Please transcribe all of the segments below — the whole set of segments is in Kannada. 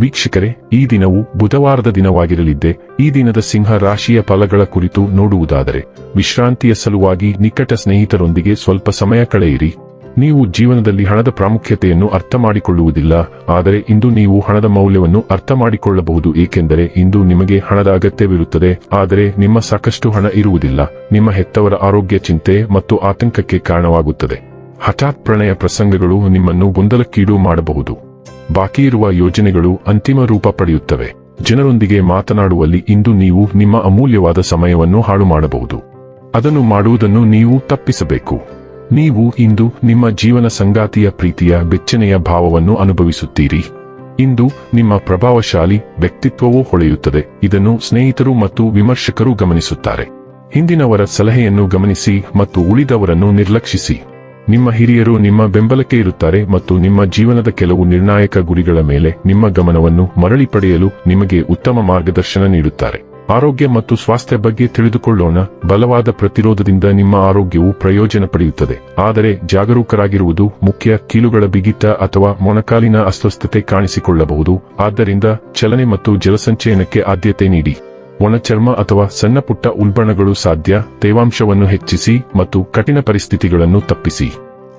ವೀಕ್ಷಕರೇ, ಈ ದಿನವು ಬುಧವಾರದ ದಿನವಾಗಿರಲಿದ್ದೆ, ಈ ದಿನದ ಸಿಂಹ ರಾಶಿಯ ಫಲಗಳ ಕುರಿತು ನೋಡುವುದಾದರೆ, ವಿಶ್ರಾಂತಿಯ ಸಲುವಾಗಿ ನಿಕಟ ಸ್ನೇಹಿತರೊಂದಿಗೆ ಸ್ವಲ್ಪ ಸಮಯ ಕಳೆಯಿರಿ. ನೀವು ಜೀವನದಲ್ಲಿ ಹಣದ ಪ್ರಾಮುಖ್ಯತೆಯನ್ನು ಅರ್ಥ ಮಾಡಿಕೊಳ್ಳುವುದಿಲ್ಲ ಆದರೆ ಇಂದು ನೀವು ಹಣದ ಮೌಲ್ಯವನ್ನು ಅರ್ಥ ಮಾಡಿಕೊಳ್ಳಬಹುದು ಏಕೆಂದರೆ ಇಂದು ನಿಮಗೆ ಹಣದ ಅಗತ್ಯವಿರುತ್ತದೆ, ಆದರೆ ನಿಮ್ಮ ಸಾಕಷ್ಟು ಹಣ ಇರುವುದಿಲ್ಲ, ನಿಮ್ಮ ಹೆತ್ತವರ ಆರೋಗ್ಯ ಚಿಂತೆ ಮತ್ತು ಆತಂಕಕ್ಕೆ ಕಾರಣವಾಗುತ್ತದೆ. ಹಠಾತ್ ಪ್ರಣಯ ಪ್ರಸಂಗಗಳು ನಿಮ್ಮನ್ನು ಗೊಂದಲಕ್ಕೀಡು ಮಾಡಬಹುದು. ಬಾಕಿ ಇರುವ ಯೋಜನೆಗಳು ಅಂತಿಮ ರೂಪ ಪಡೆಯುತ್ತವೆ. ಜನರೊಂದಿಗೆ ಮಾತನಾಡುವಲ್ಲಿ ಇಂದು ನೀವು ನಿಮ್ಮ ಅಮೂಲ್ಯವಾದ ಸಮಯವನ್ನು ಹಾಳು ಮಾಡಬಹುದು ಅದನ್ನು ಮಾಡುವುದನ್ನು ನೀವು ತಪ್ಪಿಸಬೇಕು. ನೀವು ಇಂದು ನಿಮ್ಮ ಜೀವನ ಸಂಗಾತಿಯ ಪ್ರೀತಿಯ ಬೆಚ್ಚನೆಯ ಭಾವವನ್ನು ಅನುಭವಿಸುತ್ತೀರಿ. ಇಂದು ನಿಮ್ಮ ಪ್ರಭಾವಶಾಲಿ ವ್ಯಕ್ತಿತ್ವವೂ ಹೊಳೆಯುತ್ತದೆ. ಇದನ್ನು ಸ್ನೇಹಿತರು ಮತ್ತು ವಿಮರ್ಶಕರು ಗಮನಿಸುತ್ತಾರೆ. ಹಿಂದಿನವರ ಸಲಹೆಯನ್ನು ಗಮನಿಸಿ ಮತ್ತು ಉಳಿದವರನ್ನು ನಿರ್ಲಕ್ಷಿಸಿ. ನಿಮ್ಮ ಹಿರಿಯರು ನಿಮ್ಮ ಬೆಂಬಲಕ್ಕೆ ಇರುತ್ತಾರೆ ಮತ್ತು ನಿಮ್ಮ ಜೀವನದ ಕೆಲವು ನಿರ್ಣಾಯಕ ಗುರಿಗಳ ಮೇಲೆ ನಿಮ್ಮ ಗಮನವನ್ನು ಮರಳಿ ಪಡೆಯಲು ನಿಮಗೆ ಉತ್ತಮ ಮಾರ್ಗದರ್ಶನ ನೀಡುತ್ತಾರೆ. ಆರೋಗ್ಯ ಮತ್ತು ಸ್ವಾಸ್ಥ್ಯ ಬಗ್ಗೆ ತಿಳಿದುಕೊಳ್ಳೋಣ. ಬಲವಾದ ಪ್ರತಿರೋಧದಿಂದ ನಿಮ್ಮ ಆರೋಗ್ಯವು ಪ್ರಯೋಜನ ಪಡೆಯುತ್ತದೆ. ಆದರೆ ಜಾಗರೂಕರಾಗಿರುವುದು ಮುಖ್ಯ. ಕೀಲುಗಳ ಬಿಗಿತ ಅಥವಾ ಮೊಣಕಾಲಿನ ಅಸ್ವಸ್ಥತೆ ಕಾಣಿಸಿಕೊಳ್ಳಬಹುದು. ಆದ್ದರಿಂದ ಚಲನೆ ಮತ್ತು ಜಲಸಂಚಯನಕ್ಕೆ ಆದ್ಯತೆ ನೀಡಿ. ಒಣಚರ್ಮ ಅಥವಾ ಸಣ್ಣ ಪುಟ್ಟ ಉಲ್ಬಣಗಳು ಸಾಧ್ಯ, ತೇವಾಂಶವನ್ನು ಹೆಚ್ಚಿಸಿ ಮತ್ತು ಕಠಿಣ ಪರಿಸ್ಥಿತಿಗಳನ್ನು ತಪ್ಪಿಸಿ.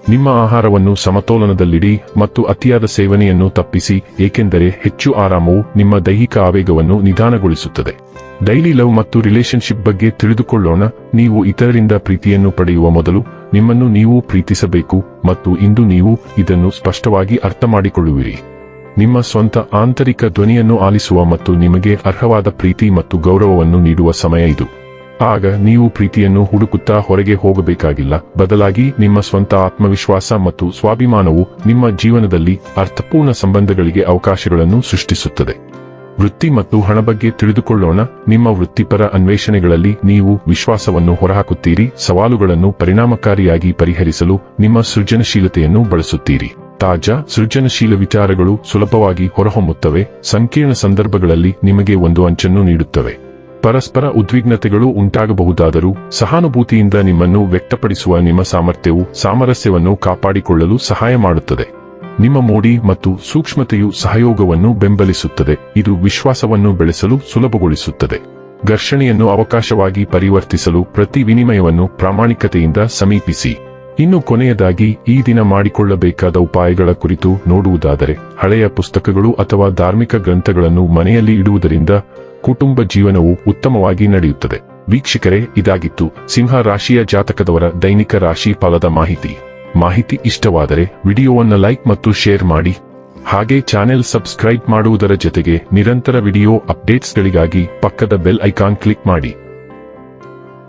ನಿಮ್ಮ ಆಹಾರವನ್ನು ಸಮತೋಲನದಲ್ಲಿಡಿ ಮತ್ತು ಅತಿಯಾದ ಸೇವನೆಯನ್ನು ತಪ್ಪಿಸಿ, ಏಕೆಂದರೆ ಹೆಚ್ಚು ಆರಾಮವು ನಿಮ್ಮ ದೈಹಿಕ ಆವೇಗವನ್ನು ನಿಧಾನಗೊಳಿಸುತ್ತದೆ. ಡೈಲಿ ಲವ್ ಮತ್ತು ರಿಲೇಶನ್ಶಿಪ್ ಬಗ್ಗೆ ತಿಳಿದುಕೊಳ್ಳೋಣ, ನೀವು ಇತರರಿಂದ ಪ್ರೀತಿಯನ್ನು ಪಡೆಯುವ ಮೊದಲು ನಿಮ್ಮನ್ನು ನೀವು ಪ್ರೀತಿಸಬೇಕು ಮತ್ತು ಇಂದು ನೀವು ಇದನ್ನು ಸ್ಪಷ್ಟವಾಗಿ ಅರ್ಥ ಮಾಡಿಕೊಳ್ಳುವಿರಿ ನಿಮ್ಮ ಸ್ವಂತ ಆಂತರಿಕ ಧ್ವನಿಯನ್ನು ಆಲಿಸುವ ಮತ್ತು ನಿಮಗೆ ಅರ್ಹವಾದ ಪ್ರೀತಿ ಮತ್ತು ಗೌರವವನ್ನು ನೀಡುವ ಸಮಯ ಇದು. ಆಗ ನೀವು ಪ್ರೀತಿಯನ್ನು ಹುಡುಕುತ್ತಾ ಹೊರಗೆ ಹೋಗಬೇಕಾಗಿಲ್ಲ. ಬದಲಾಗಿ ನಿಮ್ಮ ಸ್ವಂತ ಆತ್ಮವಿಶ್ವಾಸ ಮತ್ತು ಸ್ವಾಭಿಮಾನವು ನಿಮ್ಮ ಜೀವನದಲ್ಲಿ ಅರ್ಥಪೂರ್ಣ ಸಂಬಂಧಗಳಿಗೆ ಅವಕಾಶಗಳನ್ನು ಸೃಷ್ಟಿಸುತ್ತದೆ. ವೃತ್ತಿ ಮತ್ತು ಹಣ ಬಗ್ಗೆ ತಿಳಿದುಕೊಳ್ಳೋಣ. ನಿಮ್ಮ ವೃತ್ತಿಪರ ಅನ್ವೇಷಣೆಗಳಲ್ಲಿ ನೀವು ವಿಶ್ವಾಸವನ್ನು ಹೊರಹಾಕುತ್ತೀರಿ. ಸವಾಲುಗಳನ್ನು ಪರಿಣಾಮಕಾರಿಯಾಗಿ ಪರಿಹರಿಸಲು ನಿಮ್ಮ ಸೃಜನಶೀಲತೆಯನ್ನು ಬಳಸುತ್ತೀರಿ. ತಾಜಾ, ಸೃಜನಶೀಲ ವಿಚಾರಗಳು ಸುಲಭವಾಗಿ ಹೊರಹೊಮ್ಮುತ್ತವೆ. ಸಂಕೀರ್ಣ ಸಂದರ್ಭಗಳಲ್ಲಿ ನಿಮಗೆ ಒಂದು ಅಂಚನ್ನು ನೀಡುತ್ತವೆ. ಪರಸ್ಪರ ಉದ್ವಿಗ್ನತೆಗಳು ಉಂಟಾಗಬಹುದಾದರೂ ಸಹಾನುಭೂತಿಯಿಂದ ನಿಮ್ಮನ್ನು ವ್ಯಕ್ತಪಡಿಸುವ ನಿಮ್ಮ ಸಾಮರ್ಥ್ಯವು ಸಾಮರಸ್ಯವನ್ನು ಕಾಪಾಡಿಕೊಳ್ಳಲು ಸಹಾಯ ಮಾಡುತ್ತದೆ. ನಿಮ್ಮ ಮೋಡಿ ಮತ್ತು ಸೂಕ್ಷ್ಮತೆಯು ಸಹಯೋಗವನ್ನು ಬೆಂಬಲಿಸುತ್ತದೆ. ಇದು ವಿಶ್ವಾಸವನ್ನು ಬೆಳೆಸಲು ಸುಲಭಗೊಳಿಸುತ್ತದೆ. ಘರ್ಷಣೆಯನ್ನು ಅವಕಾಶವಾಗಿ ಪರಿವರ್ತಿಸಲು ಪ್ರತಿ ವಿನಿಮಯವನ್ನು ಪ್ರಾಮಾಣಿಕತೆಯಿಂದ ಸಮೀಪಿಸಿ. ಇನ್ನು ಕೊನೆಯದಾಗಿ ಈ ದಿನ ಮಾಡಿಕೊಳ್ಳಬೇಕಾದ ಉಪಾಯಗಳ ಕುರಿತು ನೋಡುವುದಾದರೆ, ಹಳೆಯ ಪುಸ್ತಕಗಳು ಅಥವಾ ಧಾರ್ಮಿಕ ಗ್ರಂಥಗಳನ್ನು ಮನೆಯಲ್ಲಿ ಇಡುವುದರಿಂದ ಕುಟುಂಬ ಜೀವನವು ಉತ್ತಮವಾಗಿ ನಡೆಯುತ್ತದೆ. ವೀಕ್ಷಕರೇ, ಇದಾಗಿತ್ತು ಸಿಂಹ ರಾಶಿಯ ಜಾತಕದವರ ದೈನಿಕ ರಾಶಿ ಫಲದ ಮಾಹಿತಿ. ಮಾಹಿತಿ ಇಷ್ಟವಾದರೆ ವಿಡಿಯೋವನ್ನು ಲೈಕ್ ಮತ್ತು ಶೇರ್ ಮಾಡಿ. ಹಾಗೆ ಚಾನೆಲ್ ಸಬ್ಸ್ಕ್ರೈಬ್ ಮಾಡುವುದರ ಜೊತೆಗೆ ನಿರಂತರ ವಿಡಿಯೋ ಅಪ್ಡೇಟ್ಸ್ಗಳಿಗಾಗಿ ಪಕ್ಕದ ಬೆಲ್ ಐಕಾನ್ ಕ್ಲಿಕ್ ಮಾಡಿ.